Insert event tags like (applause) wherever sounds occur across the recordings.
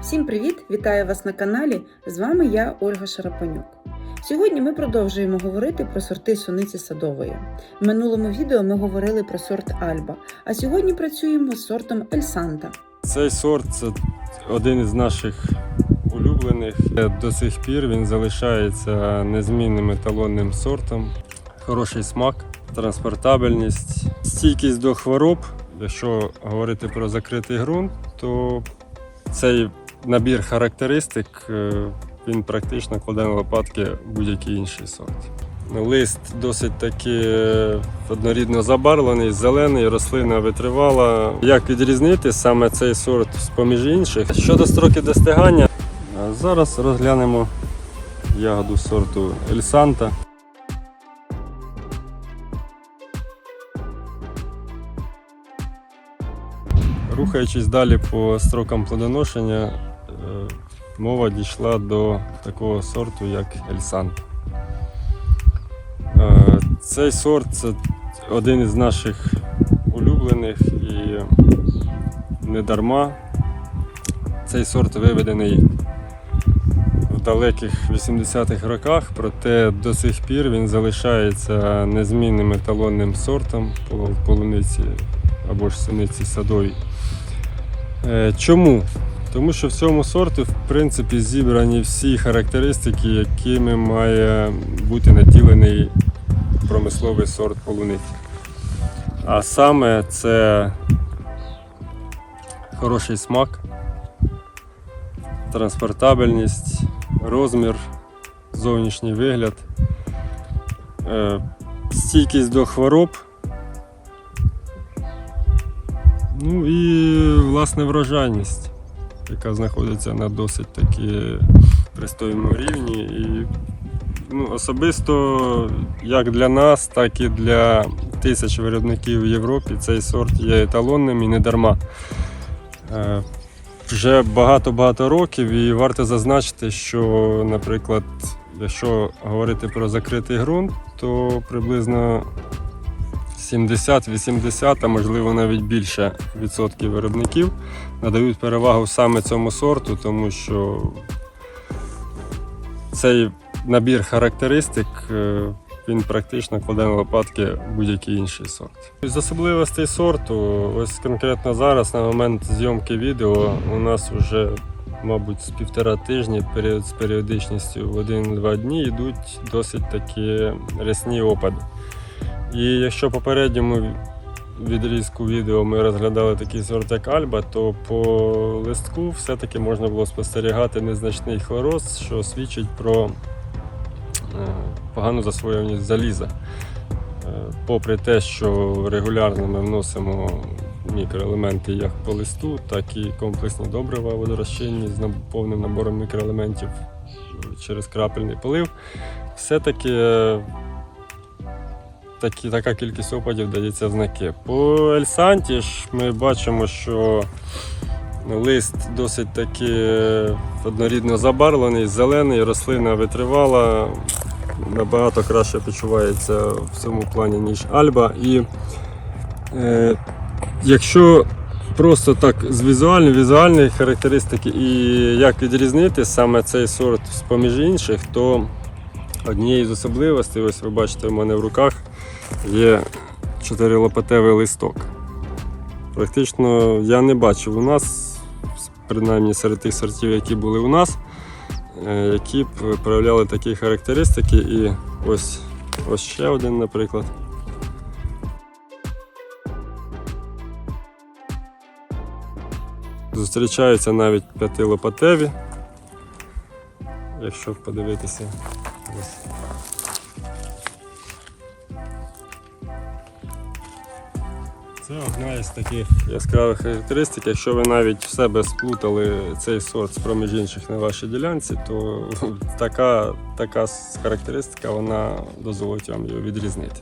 Всім привіт! Вітаю вас на каналі. З вами я, Ольга Шарапанюк. Сьогодні ми продовжуємо говорити про сорти суниці садової. В минулому відео ми говорили про сорт Альба, а сьогодні працюємо з сортом Ельсанта. Цей сорт це один із наших улюблених. До сих пір він залишається незмінним еталонним сортом. Хороший смак, транспортабельність, стійкість до хвороб. Якщо говорити про закритий ґрунт, то цей набір характеристик е, він практично кладе на лопатки будь-який інший сорт. Лист досить таки е, однорідно забарвлений, зелений, рослина витривала. Як відрізнити саме цей сорт з поміж інших? Щодо строків достигання, зараз розглянемо ягоду сорту Ельсанта. Рухаючись далі по строкам плодоношення, е, мова дійшла до такого сорту, як Ельсанта. Е, Цей сорт це один із наших улюблених і не дарма. Цей сорт виведений в далеких 80-х роках, проте до сих пір він залишається незмінним еталонним сортом по полуниці або ж синиці садовій. Е, Чому? Тому що в цьому сорту, в принципі, зібрані всі характеристики, якими має бути наділений промисловий сорт полуниці. А саме це хороший смак, транспортабельність, розмір, зовнішній вигляд, е, стійкість до хвороб. Ну і власне врожайність, яка знаходиться на досить таки пристойному рівні. І ну, особисто як для нас, так і для тисяч виробників в Європі цей сорт є еталонним і не дарма. Е, Вже багато-багато років, і варто зазначити, що, наприклад, якщо говорити про закритий ґрунт, то приблизно 70-80, а можливо навіть більше відсотків виробників надають перевагу саме цьому сорту, тому що цей набір характеристик е, він практично кладе на лопатки будь-який інший сорт. З особливостей сорту, ось конкретно зараз, на момент зйомки відео, у нас вже, мабуть, з півтора тижні період з періодичністю в 1-2 дні йдуть досить такі рясні опади. І якщо попередньому відрізку відео ми розглядали такий сорт, як Альба, то по листку все-таки можна було спостерігати незначний хлороз, що свідчить про е, погану засвоєність заліза. Е, Попри те, що регулярно ми вносимо мікроелементи як по листу, так і комплексні добрива водорозчинні з повним набором мікроелементів через крапельний полив, все-таки е, такі, така кількість опадів дається знаки. По Ельсанті ж ми бачимо, що лист досить таки однорідно забарвлений, зелений, рослина витривала, набагато краще почувається в цьому плані, ніж Альба. І е, якщо просто так з візуальної, візуальної характеристики і як відрізнити саме цей сорт з поміж інших, то однією з особливостей, ось ви бачите у мене в руках, є чотирилопатевий листок. Практично я не бачив у нас, принаймні серед тих сортів, які були у нас, е, які б проявляли такі характеристики. І ось, ось ще один, наприклад. Зустрічаються навіть п'ятилопатеві. Якщо подивитися. Ось. Це одна із таких яскравих характеристик. Якщо ви навіть в себе сплутали цей сорт з проміж інших на вашій ділянці, то (laughs) така, така характеристика вона дозволить вам його відрізнити.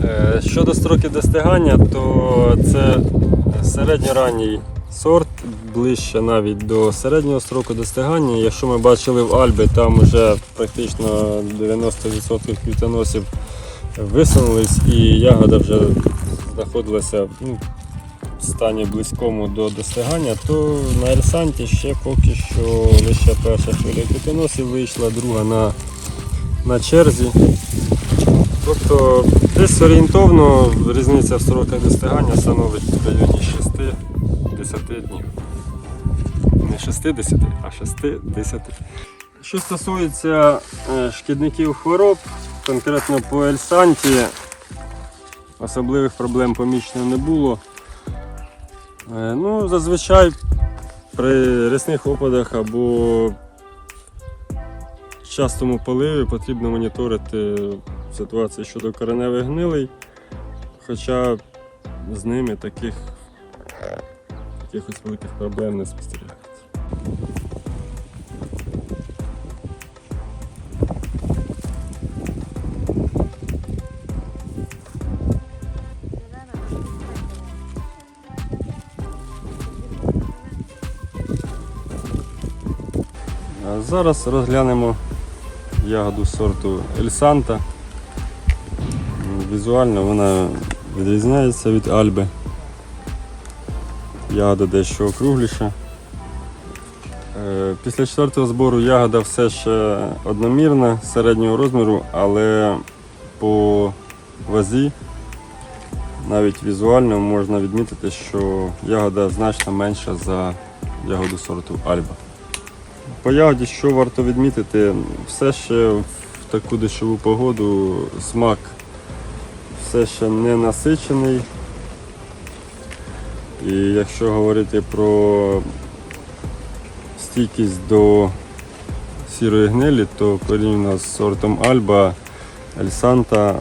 Е, Щодо строків достигання, то це середньоранній сорт, ближче навіть до середнього строку достигання. Якщо ми бачили в Альбі, там вже практично 90% квітоносів висунулись і ягода вже знаходилася ну, стані близькому до достигання, то на Ельсанті ще поки що лише перша хвиля квітоносів вийшла, друга на, на черзі. Тобто десь орієнтовно різниця в сроках достигання становить в районі 6-10 днів. Не 60, а 6-10. Що стосується е, шкідників хвороб, конкретно по Ельсанті особливих проблем помічено не було. Е, Ну, зазвичай при рясних опадах або частому поливі потрібно моніторити ситуацію щодо кореневих гнилей, хоча з ними таких якихось великих проблем не спостерігається. Зараз розглянемо ягоду сорту Ельсанта. Візуально вона відрізняється від Альби. Ягода дещо округліша. Е, Після четвертого збору ягода все ще одномірна, середнього розміру, але по вазі, навіть візуально можна відмітити, що ягода значно менша за ягоду сорту Альба. По ягоді, що варто відмітити, все ще в таку дощову погоду смак все ще не насичений. І якщо говорити про стійкість до сірої гнилі, то порівняно з сортом Альба, Ельсанта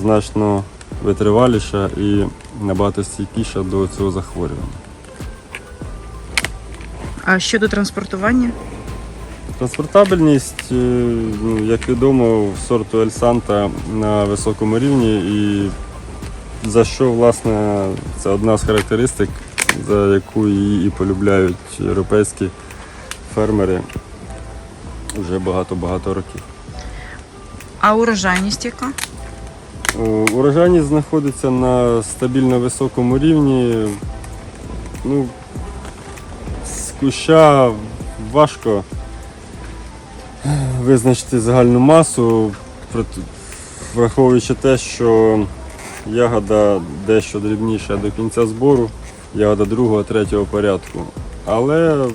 значно витриваліша і набагато стійкіша до цього захворювання. А щодо транспортування? Транспортабельність, е, ну, як відомо, в сорту Ельсанта на високому рівні і за що, власне, це одна з характеристик, за яку її і полюбляють європейські фермери вже багато-багато років. А урожайність яка? Е, Урожайність знаходиться на стабільно високому рівні. Ну, куща важко визначити загальну масу, враховуючи те, що ягода дещо дрібніша до кінця збору, ягода другого, третього порядку. Але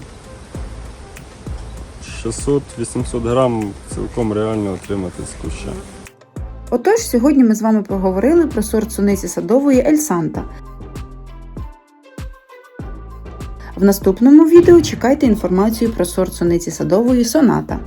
600-800 грам цілком реально отримати з куща. Отож, сьогодні ми з вами поговорили про сорт суниці садової Ельсанта. В наступному відео чекайте інформацію про сорт суниці садової Соната.